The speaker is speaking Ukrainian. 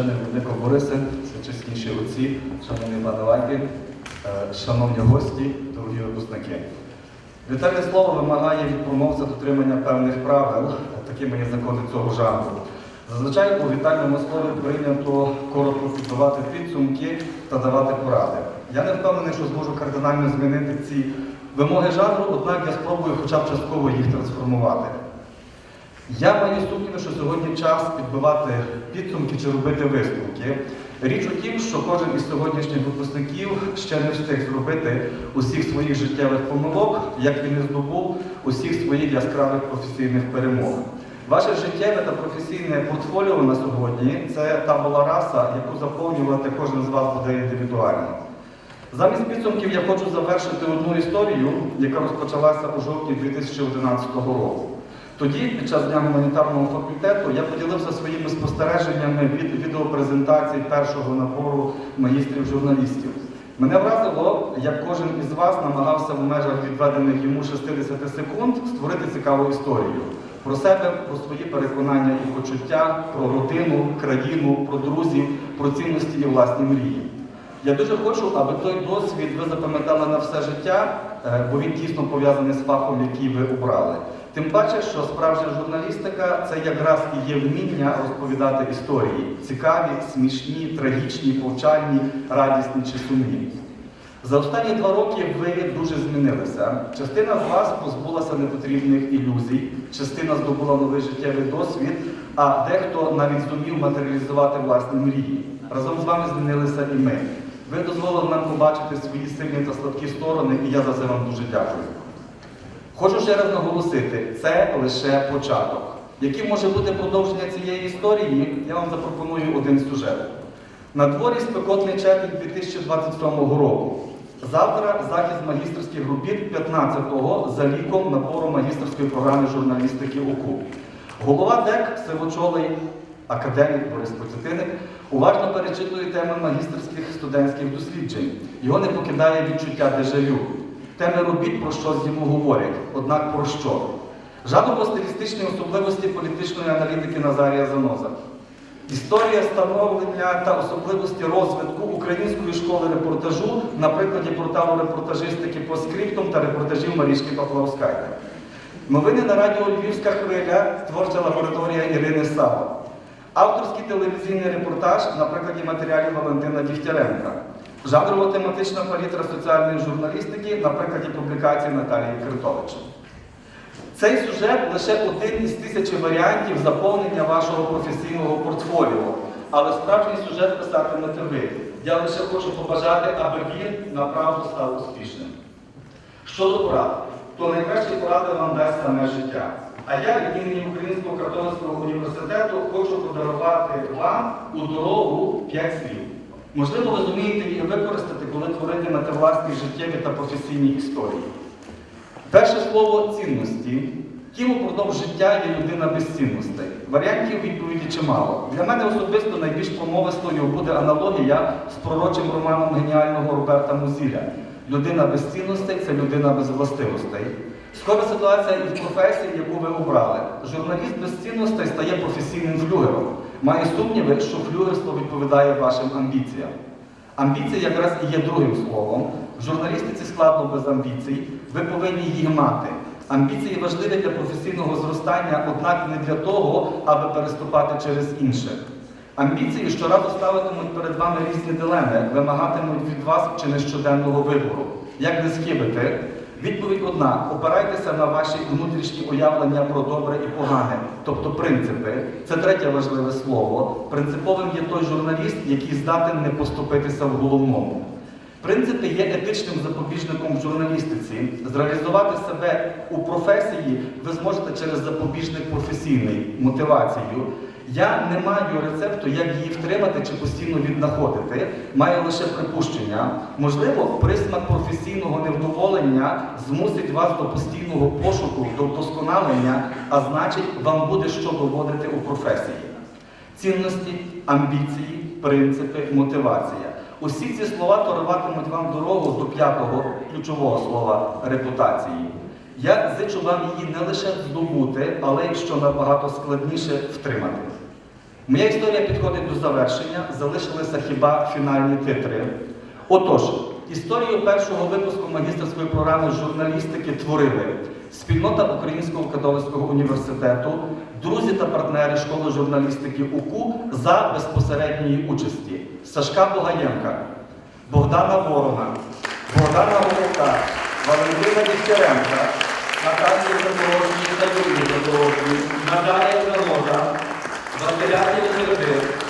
Священний Владико Борисе, всечесніші отці, шановні пане шановні гості, дорогі випускники. Вітальне слово вимагає від промовця дотримання певних правил, такими є закони цього жанру. Зазвичай у вітальному слові прийнято коротко фіксувати підсумки та давати поради. Я не впевнений, що зможу кардинально змінити ці вимоги жанру, однак я спробую хоча б частково їх трансформувати. Я маю сумніви, що сьогодні час підбивати підсумки чи робити висновки. Річ у тім, що кожен із сьогоднішніх випускників ще не встиг зробити усіх своїх життєвих помилок, як він і здобув усіх своїх яскравих професійних перемог. Ваше життєве та професійне портфоліо на сьогодні це та була раса, яку заповнювати кожен з вас буде індивідуально. Замість підсумків я хочу завершити одну історію, яка розпочалася у жовтні 2011 року. Тоді, під час дня гуманітарного факультету, я поділився своїми спостереженнями від відеопрезентацій першого набору магістрів журналістів. Мене вразило, як кожен із вас намагався в межах відведених йому 60 секунд створити цікаву історію про себе, про свої переконання і почуття, про родину, країну, про друзів, про цінності і власні мрії. Я дуже хочу, аби той досвід ви запам'ятали на все життя, е, бо він тісно пов'язаний з фахом, який ви обрали. Тим паче, що справжня журналістика це якраз і є вміння розповідати історії цікаві, смішні, трагічні, повчальні, радісні чи сумні. За останні два роки ви дуже змінилися. Частина з вас позбулася непотрібних ілюзій, частина здобула новий життєвий досвід, а дехто навіть зумів матеріалізувати власні мрії. Разом з вами змінилися і ми. Ви дозволили нам побачити свої сильні та слабкі сторони, і я за це вам дуже дякую. Хочу ще раз наголосити, це лише початок. Яким може бути продовження цієї історії, я вам запропоную один сюжет. На дворі спекотний червень 2027 року. Завтра захист магістерських робіт 15-го за ліком набору магістерської програми журналістики УКУ. Голова ДЕК сивочолий академік Борис Поцятиник уважно перечитує теми магістерських студентських досліджень. Його не покидає відчуття дежавю. Теми робіт про щось йому говорять, однак про що? Жадово-стилістичні особливості політичної аналітики Назарія Заноза. Історія становлення та особливості розвитку української школи репортажу на прикладі порталу репортажистики по скриптам та репортажів Марічки Павловськайка. Новини на радіо Львівська хвиля, творча лабораторія Ірини Сава. Авторський телевізійний репортаж на прикладі матеріалів Валентина Дігтяренка. Жанрово-тематична палітра соціальної журналістики на прикладі публікації Наталії Критовича. Цей сюжет лише один із тисячі варіантів заповнення вашого професійного портфоліо. Але справжній сюжет писатимете ви. Я лише хочу побажати, аби він направду став успішним. Щодо порад, то найкращі поради вам дасть саме життя. А я від імені Українського католицького університету хочу подарувати вам у дорогу 5 слів. Можливо, ви зумієте її використати, коли творитимете власні життєві та професійні історії. Перше слово цінності. Ким упродовж життя є людина без цінностей? Варіантів відповіді чимало. Для мене особисто найбільш промовистою буде аналогія з пророчим романом геніального Роберта Музіля. Людина без цінностей це людина без властивостей. Схожа ситуація і в професії, яку ви обрали. Журналіст без цінностей стає професійним флюгером. Має сумніви, що флюгерство відповідає вашим амбіціям. Амбіція якраз і є другим словом. В журналістиці складно без амбіцій. Ви повинні їх мати. Амбіції важливі для професійного зростання, однак не для того, аби переступати через інших. Амбіції щоразу ставитимуть перед вами різні дилеми, вимагатимуть від вас чи не щоденного вибору. Як не схибити? Відповідь одна: опирайтеся на ваші внутрішні уявлення про добре і погане, тобто принципи. Це третє важливе слово. Принциповим є той журналіст, який здатен не поступитися в головному. Принципи є етичним запобіжником в журналістиці. Зреалізувати себе у професії ви зможете через запобіжник професійний, мотивацію. Я не маю рецепту, як її втримати чи постійно віднаходити. Маю лише припущення. Можливо, присмак професійного невдоволення змусить вас до постійного пошуку, до вдосконалення, а значить, вам буде що доводити у професії. Цінності, амбіції, принципи, мотивація. Усі ці слова ториватимуть вам дорогу до п'ятого ключового слова репутації. Я зичу вам її не лише здобути, але й що набагато складніше втримати. Моя історія підходить до завершення, залишилися хіба фінальні титри. Отож, історію першого випуску магістерської програми журналістики творили спільнота Українського католицького університету, друзі та партнери школи журналістики УКУ за безпосередньої участі Сашка Богаєнка, Богдана Ворога, Богдана Голока, Валентина Дігтяренка, Наталії Задорожній та Юрії Задорожній, Наталія material é que ele recebeu